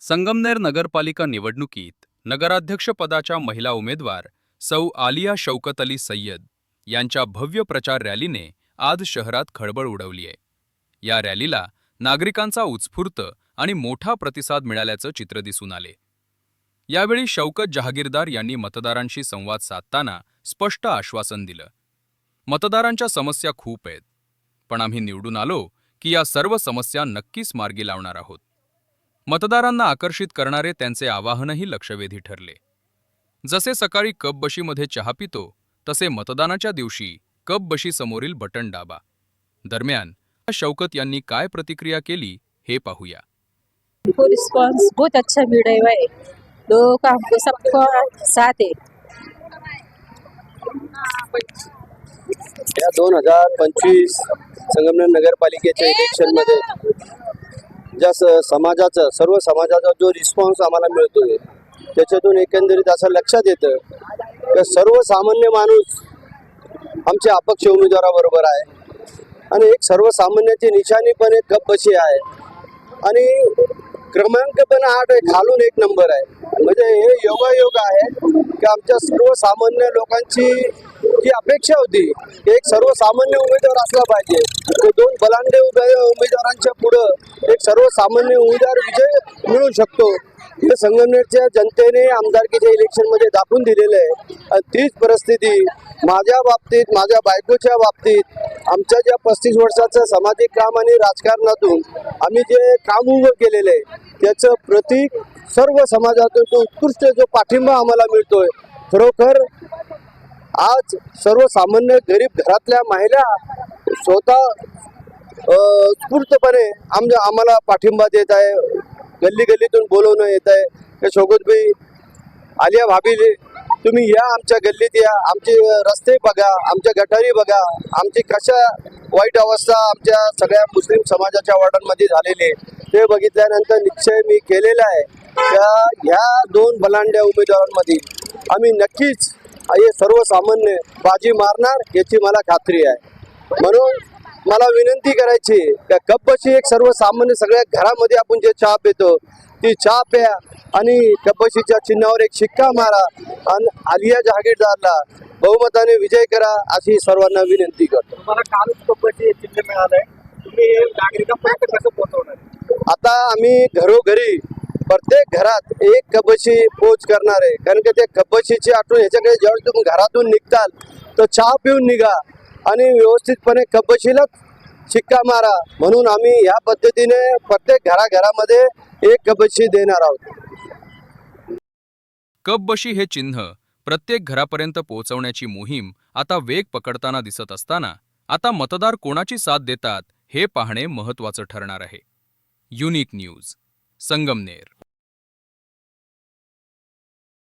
संगमनेर नगरपालिका निवडणुकीत नगराध्यक्षपदाच्या महिला उमेदवार सौ आलिया शौकत अली सय्यद यांच्या भव्य प्रचार रॅलीने आज शहरात खळबळ उडवलीय या रॅलीला नागरिकांचा उत्स्फूर्त आणि मोठा प्रतिसाद मिळाल्याचं चित्र दिसून आले. यावेळी शौकत जहागीरदार यांनी मतदारांशी संवाद साधताना स्पष्ट आश्वासन दिलं. मतदारांच्या समस्या खूप आहेत पण आम्ही निवडून आलो की या सर्व समस्या नक्कीच मार्गी लावणार आहोत. मतदारांना आकर्षित करणारे त्यांचे आवाहनही लक्षवेधी ठरले. जसे सकाळी कप बशीमध्ये चहा पितो तसे मतदानाच्या दिवशी कप बशी समोरील बटन दाबा. दरम्यान शौकत यांनी काय प्रतिक्रिया केली हे पाहूया. रिस्पांस बहुत अच्छा लोगों सबका साथ है. या दोन हजार पंचवीस संगमनेर नगरपालिकेच्या इलेक्शनमध्ये ज्या समाजाचा सर्व समाजाचा जो रिस्पॉन्स आम्हाला मिळतोय त्याच्यातून एकंदरीत असं लक्षात येतं की सर्वसामान्य माणूस आमच्या अपक्ष उमेदवाराबरोबर आहे. आणि एक सर्वसामान्याची निशाणी पण एक गप बशी आहे. आणि क्रमांक पण आठ आहे खालून एक नंबर आहे. म्हणजे हे योगायोग आहे की आमच्या सर्वसामान्य लोकांची जी अपेक्षा होती एक सर्वसामान्य उमेदवार असला पाहिजे. दोन बलांडे उभे उमेदवारांच्या पुढं सर्वसामान्य उमेदवार विजय मिळू शकतो. हे संगमनेरच्या जनतेने आमदारकीच्या इलेक्शनमध्ये दाखवून दिलेलं आहे. आणि तीच परिस्थिती माझ्या बाबतीत माझ्या बायकोच्या बाबतीत आमच्या ज्या पस्तीस वर्षाचं सामाजिक काम आणि राजकारणातून आम्ही जे काम उभं केलेलं आहे त्याचं प्रतीक सर्व समाजातून तो उत्कृष्ट जो पाठिंबा आम्हाला मिळतोय खरोखर आज सर्वसामान्य गरीब घरातल्या महिला स्वतः स्फूर्तपणे आमच्या आम्हाला पाठिंबा देत आहे. गल्ली गल्लीतून बोलवणं येत आहे. की शोकतभाई आलिया भाभी तुम्ही या आमच्या गल्लीत या. आमचे रस्ते बघा आमच्या गटारी बघा. आमची कशा वाईट अवस्था आमच्या सगळ्या मुस्लिम समाजाच्या वॉर्डांमध्ये झालेली ते बघितल्यानंतर निश्चय मी केलेला आहे त्या ह्या दोन बलांड्या उमेदवारांमध्ये आम्ही नक्कीच हे सर्वसामान्य बाजी मारणार याची मला खात्री आहे. म्हणून मला विनंती करायची का कब्बशी एक सर्वसामान्य सगळ्या घरामध्ये आपण जे चहा पितो ती चहा प्या आणि कब्बशीच्या चिन्हावर एक शिक्का मारा आणि आलिया जहागीरदारला बहुमताने विजय करा अशी सर्वांना विनंती करतो. तुम्हाला कालच कपचे चिन्ह मिळालंय. तुम्ही हे नागरिकांपर्यंत कसं पोहोचवणार? आता आम्ही घरोघरी प्रत्येक घरात एक कबशी पोच करणार आहे. कारण की त्या कबशीची आठवण ह्याच्याकडे जेव्हा तुम्ही घरातून निघताल तर चहा पिऊन निघा. आणि व्यवस्थितपणे कपशीलच शिक्का मारा. म्हणून आम्ही ह्या पद्धतीने प्रत्येक घराघरामध्ये एक कपशी देणार आहोत. कपबशी हे चिन्ह प्रत्येक घरापर्यंत पोहोचवण्याची मोहीम आता वेग पकडताना दिसत असताना आता मतदार कोणाची साथ देतात हे पाहणे महत्त्वाचं ठरणार आहे. Unique news Sangamner.